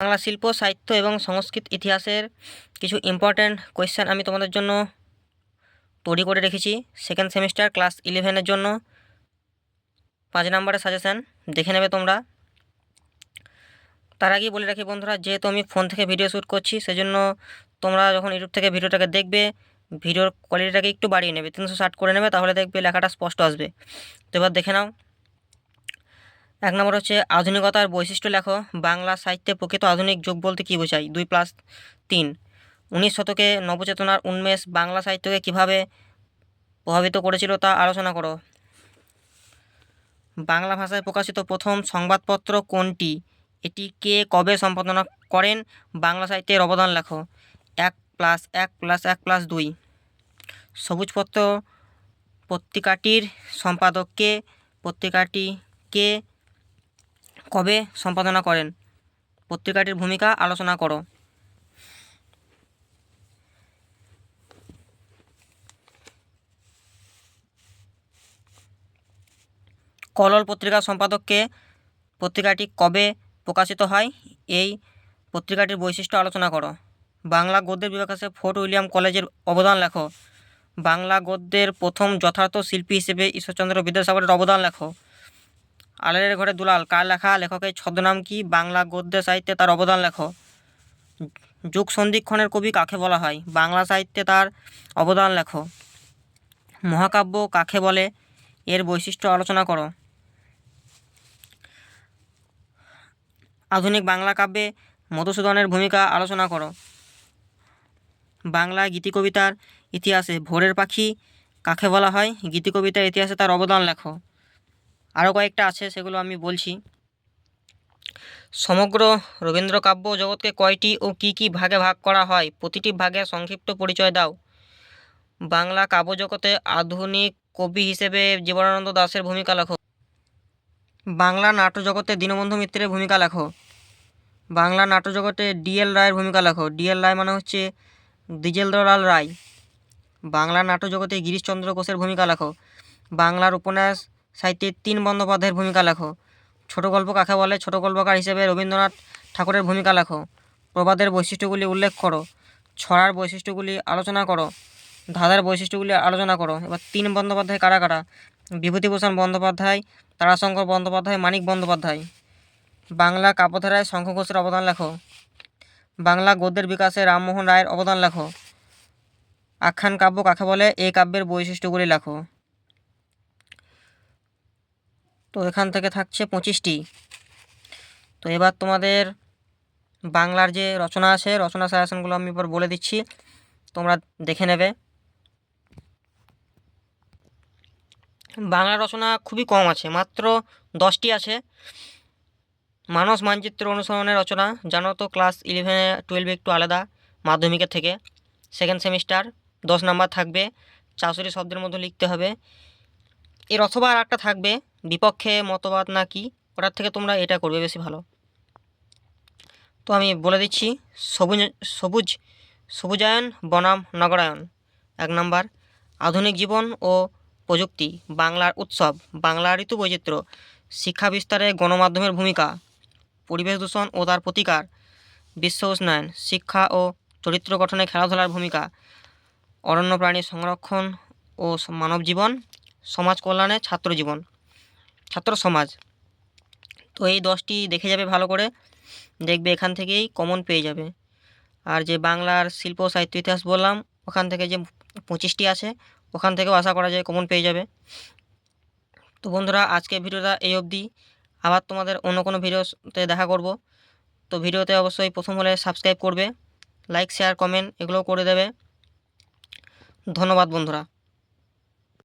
বাংলা শিল্প, সাহিত্য এবং সংস্কৃত ইতিহাসের কিছু ইম্পর্ট্যান্ট কোয়েশ্চেন আমি তোমাদের জন্য তৈরি করে রেখেছি। সেকেন্ড সেমিস্টার ক্লাস ইলেভেনের জন্য। পাঁচ নম্বরের সাজেশান দেখে নেবে তোমরা। তার আগেই বলে রাখি বন্ধুরা, যেহেতু আমি ফোন থেকে ভিডিও শ্যুট করছি, সেজন্য তোমরা যখন ইউটিউব থেকে ভিডিওটাকে দেখবে ভিডিওর কোয়ালিটিটাকে একটু বাড়িয়ে নেবে। তিনশো ষাট করে নেবে, তাহলে দেখবে লেখাটা স্পষ্ট আসবে। তো এবার দেখে নাও। এক নম্বর হচ্ছে আধুনিকতার বৈশিষ্ট্য লেখো। বাংলা সাহিত্যে প্রকৃত আধুনিক যুগ বলতে কী বোঝায়? দুই প্লাস তিন। উনিশ শতকে নবচেতনার উন্মেষ বাংলা সাহিত্যকে কীভাবে প্রভাবিত করেছিল তা আলোচনা করো। বাংলা ভাষায় প্রকাশিত প্রথম সংবাদপত্র কোনটি? এটি কে কবে সম্পাদনা করেন? বাংলা সাহিত্যের অবদান লেখো। এক প্লাস এক প্লাস এক প্লাস দুই। সবুজপত্র পত্রিকাটির সম্পাদককে পত্রিকাটি কে? কবে সম্পাদনা করেন? পত্রিকাটির ভূমিকা আলোচনা করো। কলল পত্রিকার সম্পাদককে পত্রিকাটি কবে প্রকাশিত হয়? এই পত্রিকাটির বৈশিষ্ট্য আলোচনা করো। বাংলা গদ্যের বিকাশে ফোর্ট উইলিয়াম কলেজের অবদান লেখো। বাংলা গদ্যের প্রথম যথার্থ শিল্পী হিসেবে ঈশ্বরচন্দ্র বিদ্যাসাগরের অবদান লেখো। আলের ঘরে দুলাল, কার লেখা লেখকের ছদ্মনাম কি? বাংলা গদ্য সাহিত্যে তার অবদান লেখো। যুগ সন্ধিক্ষণের কবি কাকে বলা হয়? বাংলা সাহিত্যে তার অবদান লেখো। মহাকাব্য কাকে বলে? এর বৈশিষ্ট্য আলোচনা করো। আধুনিক বাংলা কাব্যে মধুসূদনের ভূমিকা আলোচনা করো। বাংলা গীতিকবিতার ইতিহাসে ভোরের পাখি কাকে বলা হয়? গীতিকবিতার ইতিহাসে তার অবদান লেখো। আরও কয়েকটা আছে, সেগুলো আমি বলছি। সমগ্র রবীন্দ্র কাব্য জগৎকে কয়টি ও কী কী ভাগে ভাগ করা হয়? প্রতিটি ভাগে সংক্ষিপ্ত পরিচয় দাও। বাংলা কাব্য জগতে আধুনিক কবি হিসেবে জীবনানন্দ দাশের ভূমিকা লেখো। বাংলা নাট্য জগতে দীনবন্ধু মিত্রের ভূমিকা লেখো। বাংলা নাট্য জগতে ডিএল রায়ের ভূমিকা লেখো। ডিএল রায় মানে হচ্ছে দ্বিজেন্দ্রলাল রায়। বাংলা নাট্য জগতে গিরিশচন্দ্র ঘোষের ভূমিকা লেখো। বাংলার উপন্যাস সাহিত্যে তিন বন্দ্যোপাধ্যায়ের ভূমিকা লেখো। ছোট গল্প কাকে বলে? ছোট গল্পকার হিসেবে রবীন্দ্রনাথ ঠাকুরের ভূমিকা লেখো। প্রবাদের বৈশিষ্ট্যগুলি উল্লেখ করো। ছড়ার বৈশিষ্ট্যগুলি আলোচনা করো। ধাঁধার বৈশিষ্ট্যগুলি আলোচনা করো। এবার তিন বন্দ্যোপাধ্যায় কারা কারা? বিভূতিভূষণ বন্দ্যোপাধ্যায়, তারাশঙ্কর বন্দ্যোপাধ্যায়, মানিক বন্দ্যোপাধ্যায়। বাংলা কাব্যধারায় শঙ্খ ঘোষের অবদান লেখো। বাংলা গদ্যের বিকাশে রামমোহন রায়ের অবদান লেখো। আখ্যান কাব্য কাকে বলে? এই কাব্যের বৈশিষ্ট্যগুলি লেখো। তো এখান থেকে থাকছে পঁচিশটি। তো এবার তোমাদের বাংলার যে রচনা আছে, রচনা সাজেশনগুলো আমি এবার বলে দিচ্ছি। তোমরা দেখে নেবে। বাংলা রচনা খুবই কম আছে, মাত্র দশটি আছে। মানস মানচিত্র অনুসরণের রচনা, জানো তো ক্লাস ইলেভেনে টুয়েলভে একটু আলাদা, মাধ্যমিকের থেকে। সেকেন্ড সেমিস্টার দশ নাম্বার থাকবে, চাষরি শব্দের মধ্যে লিখতে হবে। এর অথবা আর একটা থাকবে বিপক্ষে মতবাদ না কি ওটার থেকে তোমরা এটা করবে বেশি ভালো। তো আমি বলে দিচ্ছি, সবুজ সবুজ, সবুজায়ন, বনাম, নগরায়ন। এক নম্বর, আধুনিক জীবন ও প্রযুক্তি, বাংলার উৎসব বাংলা ঋতু বৈচিত্র্য শিক্ষা বিস্তারে গণমাধ্যমের ভূমিকা, পরিবেশ দূষণ ও তার প্রতিকার, বিশ্ব উষ্ণায়ন, শিক্ষা ও চরিত্র গঠনে খেলাধুলার ভূমিকা, অরণ্য প্রাণী সংরক্ষণ ও মানব জীবন সমাজ কল্যাণে ছাত্র জীবন ছাত্র সমাজ। তো এই দশটি দেখে যাবে ভালো করে। দেখবে এখান থেকেই কমন পেয়ে যাবে। আর যে বাংলার শিল্প, সাহিত্য, ইতিহাস বললাম, ওখান থেকে যে পঁচিশটি আছে, ওখান থেকেও আশা করা যায় কমন পেয়ে যাবে। তো বন্ধুরা আজকে ভিডিওটা এই অবধি। আবার তোমাদের অন্য কোনো ভিডিওতে দেখা করব। তো ভিডিওতে অবশ্যই প্রথম হলে সাবস্ক্রাইব করবে লাইক শেয়ার কমেন্ট এগুলোও করে দেবে। ধন্যবাদ বন্ধুরা।